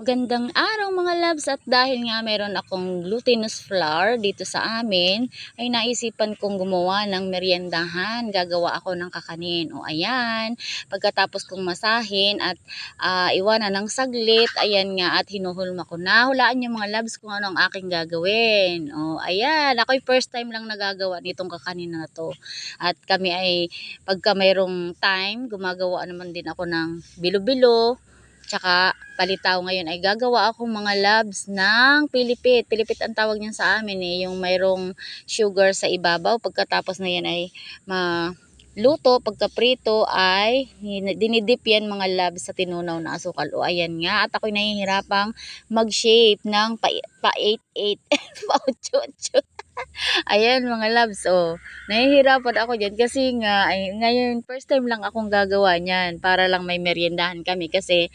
Magandang araw mga loves at dahil nga meron akong glutinous flour dito sa amin ay naisipan kong gumawa ng meriendahan. Gagawa ako ng kakanin. O ayan, pagkatapos kong masahin at ah, iwanan ng saglit, ayan nga at hinuhulma ko na. Hulaan niyo mga loves kung ano ang aking gagawin. O ayan, ako'y first time lang nagagawa nitong kakanin na to. At kami ay pagka mayroong time, gumagawa naman din ako ng bilo-bilo Tsaka palitaw ngayon ay gagawa ako mga labs ng pilipit. Pilipit ang tawag niyan sa amin eh. Yung mayroong sugar sa ibabaw. Pagkatapos na yan ay maluto. Pagkaprito ay dinidip yan mga labs sa tinunaw na asukal. O ayan nga. At ako'y nahihirapang mag-shape ng pa 8-8. pa 8 Ayan mga loves, oh. Nahihirapan ako dyan kasi nga, ay, ngayon first time lang akong gagawa niyan para lang may meriendahan kami kasi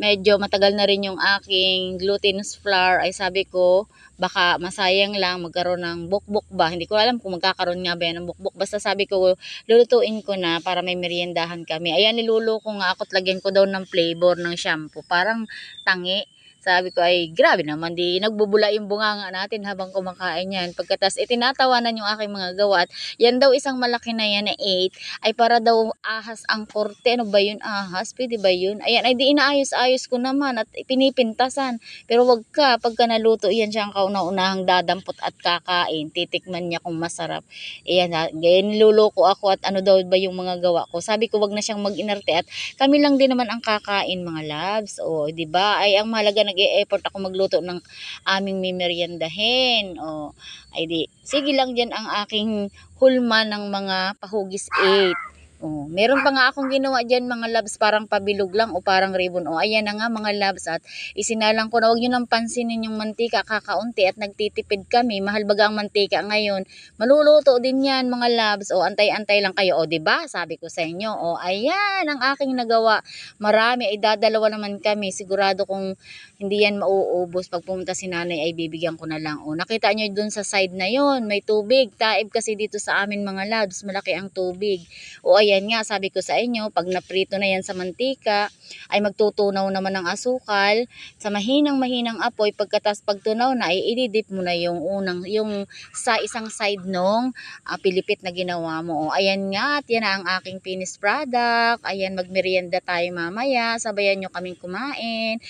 medyo matagal na rin yung aking glutinous flour ay sabi ko baka masayang lang magkaroon ng bukbuk ba. Hindi ko alam kung magkakaroon nga ba yan ng bukbuk. Basta sabi ko lulutuin ko na para may meriendahan kami. Ayan nilulo ko nga ako lagyan ko daw ng flavor ng shampoo. Parang tangi. Sabi ko ay grabe naman di nagbubula yung bunganga natin habang kumakain yan. Pagkatas itinatawanan yung aking mga gawa at yan daw isang malaki na yan na 8 ay para daw ahas ang korte. Ano ba yun ahas? Pwede ba yun? Ayan ay di inaayos-ayos ko naman at pinipintasan. Pero wag ka pagka naluto yan siya ang kauna-unahang dadampot at kakain. Titikman niya kung masarap. Ayan ha. Ganyan niluloko ako at ano daw ba yung mga gawa ko. Sabi ko wag na siyang mag-inarte at kami lang din naman ang kakain mga loves. O, di ba? Ay ang mahalaga nag-e-effort ako magluto ng aming mimeriendahin. O, ay di, sige lang dyan ang aking hulma ng mga pahugis 8. Oh, meron pa nga akong ginawa diyan mga labs parang pabilog lang o parang ribbon. O ayan na nga mga labs at isinalang ko na wag niyo nang pansinin yung mantika kakaunti at nagtitipid kami. Mahal baga ang mantika ngayon. Maluluto din yan mga labs. O antay-antay lang kayo. O 'di ba? Sabi ko sa inyo. O ayan ang aking nagawa. Marami ay dadalawa naman kami. Sigurado kung hindi yan mauubos pag pumunta si nanay ay bibigyan ko na lang. O nakita niyo dun sa side na yon may tubig. Taib kasi dito sa amin mga labs. Malaki ang tubig. O ayan nga, sabi ko sa inyo, pag naprito na yan sa mantika, ay magtutunaw naman ng asukal sa mahinang-mahinang apoy. Pagkatas pagtunaw na, ay ididip mo na yung unang, yung sa isang side nung uh, pilipit na ginawa mo. O, ayan nga, at yan ang aking finished product. Ayan, magmerienda tayo mamaya. Sabayan nyo kaming kumain.